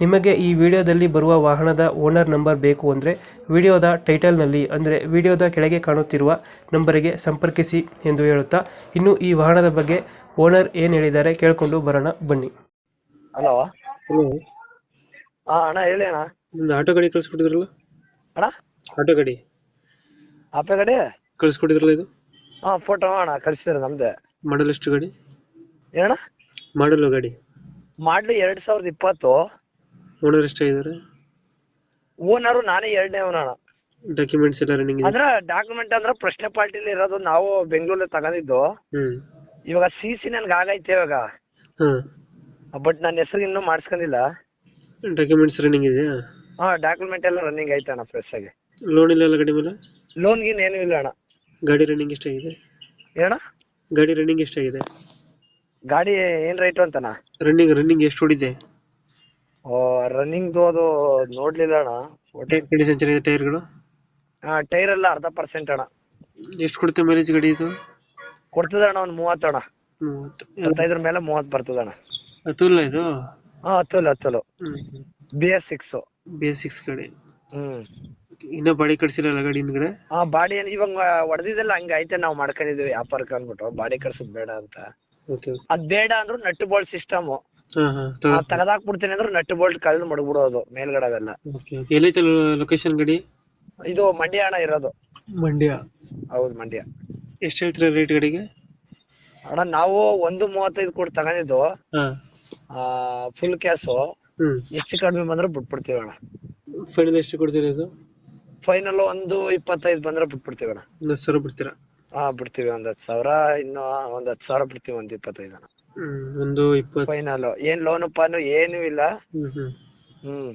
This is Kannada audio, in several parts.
ನಿಮಗೆ ಈ ವಿಡಿಯೋದಲ್ಲಿ ಬರುವ ವಾಹನದ ಓನರ್ ನಂಬರ್ ಬೇಕು ಅಂದರೆ ವಿಡಿಯೋದ ಟೈಟಲ್ನಲ್ಲಿ ಅಂದರೆ ವಿಡಿಯೋದ ಕೆಳಗೆ ಕಾಣುತ್ತಿರುವ ನಂಬರಿಗೆ ಸಂಪರ್ಕಿಸಿ ಎಂದು ಹೇಳುತ್ತಾ ಇನ್ನು ಈ ವಾಹನದ ಬಗ್ಗೆ ಓನರ್ ಏನು ಹೇಳಿದ್ದಾರೆ ಕೇಳಿಕೊಂಡು ಬರೋಣ ಬನ್ನಿ. ಹಲೋ. ಹಲೋ. ಹಾ ಅಣ್ಣ ಹೇಳಿ ಅಣ್ಣ. ಒಂದು ಆಟೋ ಗಾಡಿ ಕಳಿಸ್ಕೊಟ್ಟಿದ್ರಲ್ಲ? ಅಣ್ಣ? ಆಟೋ ಗಾಡಿ. ಆಪೆ ಗಾಡಿ? ಕಳಿಸ್ಕೊಟ್ಟಿದ್ರಲ್ಲ ಇದು? ಹಾ ಫೋಟೋ ಅಣ್ಣ ಕಳಿಸಿದ್ರೆ ನಮ್ದೆ. ಮಾಡಲ್ ಎಷ್ಟು ಗಾಡಿ? ಏನಣ್ಣ? ಮಾಡಲು ಗಾಡಿ. ಮಾಡ್ಲಿ ಎರಡ್ ಸಾವಿರದ ಇಪ್ಪತ್ತು. ಓನರ್ ಎಷ್ಟಾಗಿದ್ದಾರೆ ಓನರು ನಾನೇ ಎರಡನೇ ಅಣ್ಣ ಡಾಕ್ಯುಮೆಂಟ್ಸ್ ಎಲ್ಲ ರನ್ನಿಂಗ್ ಇದೆ? ಅಂದ್ರ ಡಾಕ್ಯುಮೆಂಟ್ ಅಂದ್ರೆ ಪ್ರಶ್ನೆ ಪಾರ್ಟಿಲಿ ಇರೋದು ನಾವು ಬೆಂಗಳೂರಲ್ಲಿ ತಗೊಂಡಿದ್ದು. ಹ್ಮ್. ಇವಾಗ ಸಿ ಸಿ ನನ್ಗೆ ಆಗೈತೆ ಇವಾಗ. ಹಾಂ. ಬಟ್ ನನ್ನ ಹೆಸರು ಇನ್ನೂ ಮಾಡಿಸ್ಕೊಂಡಿಲ್ಲ. ಡಾಕ್ಯುಮೆಂಟ್ಸ್ ರನ್ನಿಂಗ್ ಇದೆಯಾ? ಹಾ ಡಾಕ್ಯುಮೆಂಟ್ ಎಲ್ಲ ರನ್ನಿಂಗ್ ಐತೆ ಅಣ್ಣ ಫ್ರೆಶ್ ಆಗಿ. ಲೋನ್ ಇಲ್ಲ ಅಲ್ಲ ಗಾಡಿ ಮೇಲೆ? ಲೋನ್ ಗೀನ್ ಏನು ಇಲ್ಲ ಅಣ್ಣ. ಗಾಡಿ ರನ್ನಿಂಗ್ ಎಷ್ಟಾಗಿದೆ ಏನಣ್ಣ? ಗಾಡಿ ರನ್ನಿಂಗ್ ಎಷ್ಟಾಗಿದೆ ಗಾಡಿ ಏನ್ ರೈಟು ಅಂತಣ್ಣ? ರನ್ನಿಂಗ್ ರನ್ನಿಂಗ್ ಎಷ್ಟು ಹೊಡಿದೆ ರನ್ನಿಂಗ್ ಅದು ನೋಡ್ಲಿಲ್ಲ ಅಣ್ಣ. ಕಂಡೀಷನ್ ಚೆನ್ನಾಗಿದೆ ಟೈರ್ಗಳು ಟೈರ್ ಎಲ್ಲ ಅರ್ಧ ಪರ್ಸೆಂಟ್ ಅಣ್ಣ. ಎಷ್ಟು ಕೊಡುತ್ತೆ ಮೈಲೇಜ್ ಗಾಡಿ ಇದು? ಕೊಡ್ತದ ಅಣ್ಣ ಒಂದ್ ಮೂವತ್ತು ಅಣ್ಣ. ಮೂವತ್ತು. ಇಪ್ಪತ್ತೈದ್ರ ಮೇಲೆ ಮೂವತ್ತು ಬರ್ತದ ಅಣ್ಣ. ಅತುಲ್ಲ ಇದು? ಹಾ ಹತ್ತಲು ಹ್ಮ್. B S six B S six ಗಾಡಿ. ಹ್ಮ್. ಇನ್ನ ಬಾಡಿ ಕಟ್ಸಿರಲ್ಲ ಗಾಡಿ ಹಿಂದ್ಗಡೆ? ಹಾ ಬಾಡಿ ಇವಾಗ ಹೊಡೆದಿದ್ದೆಲ್ಲ ಹಂಗ ಐತೆ ನಾವು ಮಾಡ್ಕೊಂಡಿದ್ವಿ ವ್ಯಾಪಾರಕ್ಕೆ ಅಂದ್ಬಿಟ್ಟು. ಬಾಡಿ ಕಟ್ಸೋದು ಬೇಡ ಅಂತ. ಅದ್ ಬೇಡ ಅಂದ್ರು ನಟ್ ಬೋಲ್ಟ್ ಸಿಸ್ಟಮ್ ತೆಗದಾಕ್ಬಿಡ್ತೀನಿ ಅಂದ್ರು ನಟ್ ಬೋಲ್ಟ್ ಕಳ್ದು ಮಡಗ್ಬಿಡೋದು ಮೇಲ್ಗಡೆ ಅವೆಲ್ಲ ಎಲ್ಲೈತೆ ಲೊಕೇಶನ್ ಗಡಿ? ಇದು ಮಂಡ್ಯ ಅಣ್ಣ ಇರೋದು. ಮಂಡ್ಯ. ಹೌದು ಮಂಡ್ಯ. ಎಷ್ಟು ಹೇಳ್ತೀರ ರೇಟ್ ಗಡಿಗೆ? ಅಣ್ಣ ನಾವು ಒಂದು ಮೂವತ್ತೈದು ಕೋಟಿ ತಗೊಂಡಿದ್ದು. ಆ ಫುಲ್ ಕ್ಯಾಸು ಹೆಚ್ಚು ಕಡಿಮೆ ಬಂದ್ರೆ ಬಿಟ್ಬಿಡ್ತೀವಿ ಅಣ್ಣ. ಫೈನಲ್ ಎಷ್ಟು ಕೊಡ್ತೀರಾ ಇದು? ಫೈನಲ್ ಒಂದು ಇಪ್ಪತ್ತೈದು ಬಂದ್ರೆ ಬಿಟ್ಬಿಡ್ತೀವಿ ಅಣ್ಣ. ಸರಿ ಸಾವಿರ ಬಿಡ್ತೀರಾ? ಹಾ ಬಿಡ್ತೀವಿ ಒಂದ್ ಹತ್ತು ಸಾವಿರ ಇನ್ನು ಒಂದ್ ಹತ್ತು ಸಾವಿರ ಬಿಡ್ತೀವಿ ಒಂದ್ ಇಪ್ಪತ್ತೈದು ಅಣ್ಣ ಹ್ಮ್ ಒಂದು ಇಪ್ಪತ್ತು ಫೈನಲ್. ಏನ್ ಲೋನ್ ಪಾನು ಏನು ಇಲ್ಲ. ಹ್ಮ್ ಹ್ಮ್. ಹ್ಮ್.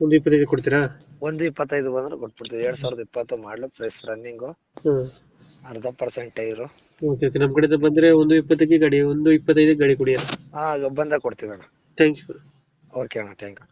ಒಂದು ಇಪ್ಪತ್ತೈದು ಕೊಡ್ತೀರಾ? ಒಂದು ಇಪ್ಪತ್ತೈದು ಬಂದ್ರೆ ಕೊಟ್ಬಿಡ್ತೀವಿ. ಎರಡ್ ಸಾವಿರದ ಇಪ್ಪತ್ತು ಮಾಡ್ಲು ಫ್ರೆಶ್ ರನ್ನಿಂಗು ಹ್ಮ್. ಅರ್ಧ ಪರ್ಸೆಂಟ್ ಟೈರು ಓಕೆ ಓಕೆ. ನಮ್ಮ ಕಡೆಯಿಂದ ಬಂದ್ರೆ ಒಂದು ಇಪ್ಪತ್ತಕ್ಕೆ ಗಾಡಿ ಒಂದು ಇಪ್ಪತ್ತೈದು ಗಾಡಿ ಕೊಡಿ ಹಾ ಬಂದಾಗ ಕೊಡ್ತೀವಿ ಅಣ್ಣ. ಥ್ಯಾಂಕ್ ಯು ಓಕೆ ಅಣ್ಣ ಥ್ಯಾಂಕ್ ಯು